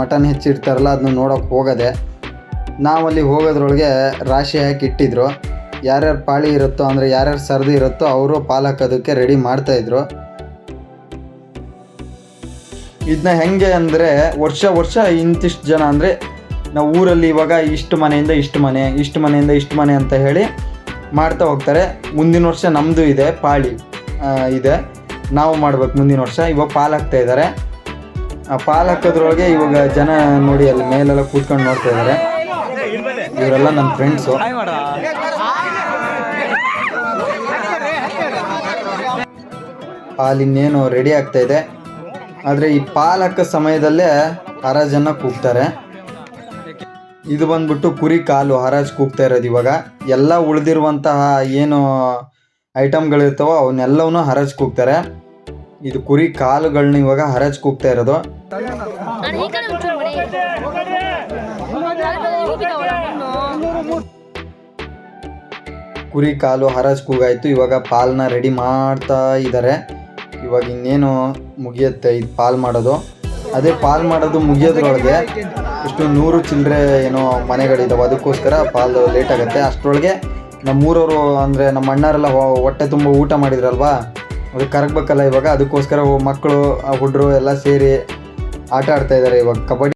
Mutton ಹೆಚ್ಚಿಡ್ತಾರಲ್ಲ ಅದನ್ನ ನೋಡೋಕೆ ಹೋಗದೆ. ನಾವಲ್ಲಿ ಹೋಗೋದ್ರೊಳಗೆ ರಾಶಿ ಹಾಕಿ ಇಟ್ಟಿದ್ರು. ಯಾರ್ಯಾರು ಪಾಳಿ ಇರುತ್ತೋ, ಅಂದರೆ ಯಾರ್ಯಾರು ಸರದಿ ಇರುತ್ತೋ, ಅವರು ಪಾಲಾಕೋದಕ್ಕೆ ರೆಡಿ ಮಾಡ್ತಾಯಿದ್ರು ಇದನ್ನ ಹೆಂಗೆ ಅಂದರೆ, ವರ್ಷ ವರ್ಷ ಇಂತಿಷ್ಟು ಜನ ಅಂದರೆ, ನಾವು ಊರಲ್ಲಿ ಇವಾಗ ಇಷ್ಟು ಮನೆಯಿಂದ ಇಷ್ಟು ಮನೆ, ಇಷ್ಟು ಮನೆಯಿಂದ ಇಷ್ಟು ಮನೆ ಅಂತ ಹೇಳಿ ಮಾಡ್ತಾ ಹೋಗ್ತಾರೆ. ಮುಂದಿನ ವರ್ಷ ನಮ್ಮದು ಇದೆ, ಪಾಳಿ ಇದೆ. ನಾವು ಮಾಡ್ಬೇಕು ಮುಂದಿನ ವರ್ಷ. ಇವಾಗ ಪಾಲಾಗ್ತಾ ಇದ್ದಾರೆ ಆ ಪಾಲ್ ಹಾಕೋದ್ರೊಳಗೆ ಇವಾಗ ಜನ ನೋಡಿ ಅಲ್ಲಿ ಮೇಲೆಲ್ಲ ಕೂತ್ಕೊಂಡು ನೋಡ್ತಾ ಇದ್ದಾರೆ ಇವರೆಲ್ಲ ನನ್ನ ಫ್ರೆಂಡ್ಸು ಪಾಲ್ ಇನ್ನೇನು ರೆಡಿ ಆಗ್ತಾ ಇದೆ. ಆದರೆ ಈ ಪಾಲ್ ಹಾಕೋ ಸಮಯದಲ್ಲೇ ಹರಾಜನ್ನ ಕೂಗ್ತಾರೆ. ಇದು ಬಂದ್ಬಿಟ್ಟು ಕುರಿ ಕಾಲು, ಹರಾಜ್ ಕೂಗ್ತಾ ಇರೋದು ಇವಾಗ. ಎಲ್ಲ ಉಳಿದಿರುವಂತಹ ಏನು ಐಟಮ್ಗಳಿರ್ತಾವೋ ಅವನ್ನೆಲ್ಲವನ್ನೂ ಹರಾಜ್ ಕೂಗ್ತಾರೆ. ಇದು ಕುರಿ ಕಾಲುಗಳನ್ನ ಇವಾಗ ಹರಾಜ್ ಕೂಗ್ತಾ ಇರೋದು. ಕುರಿ ಕಾಲು ಹರಾಜ್ ಕೂಗಾಯ್ತು. ಇವಾಗ ಪಾಲ್ನ ರೆಡಿ ಮಾಡ್ತಾ ಇದ್ದಾರೆ ಇವಾಗ ಇನ್ನೇನು ಮುಗಿಯುತ್ತೆ ಇದು ಪಾಲ್ ಮಾಡೋದು. ಅದೇ ಪಾಲ್ ಮಾಡೋದು ಮುಗಿಯೋದ್ರೊಳಗೆ ಇಷ್ಟು ನೂರು ಚಿಲ್ಲರೆ ಏನೋ ಮನೆಗಳಿದ್ದಾವೆ ಅದಕ್ಕೋಸ್ಕರ ಪಾಲ್ ಲೇಟ್ ಆಗುತ್ತೆ. ಅಷ್ಟರೊಳಗೆ ನಮ್ಮೂರವರು ಅಂದರೆ ನಮ್ಮ ಅಣ್ಣರೆಲ್ಲ ಹೊಟ್ಟೆ ತುಂಬ ಊಟ ಮಾಡಿದ್ರಲ್ವಾ? ಅದು ಕರಗಬೇಕಲ್ಲ ಇವಾಗ ಅದಕ್ಕೋಸ್ಕರ ಮಕ್ಕಳು ಹುಡುಗರು ಎಲ್ಲ ಸೇರಿ ಆಟ ಆಡ್ತಾ ಇದ್ದಾರೆ ಇವಾಗ. ಕಬಡ್ಡಿ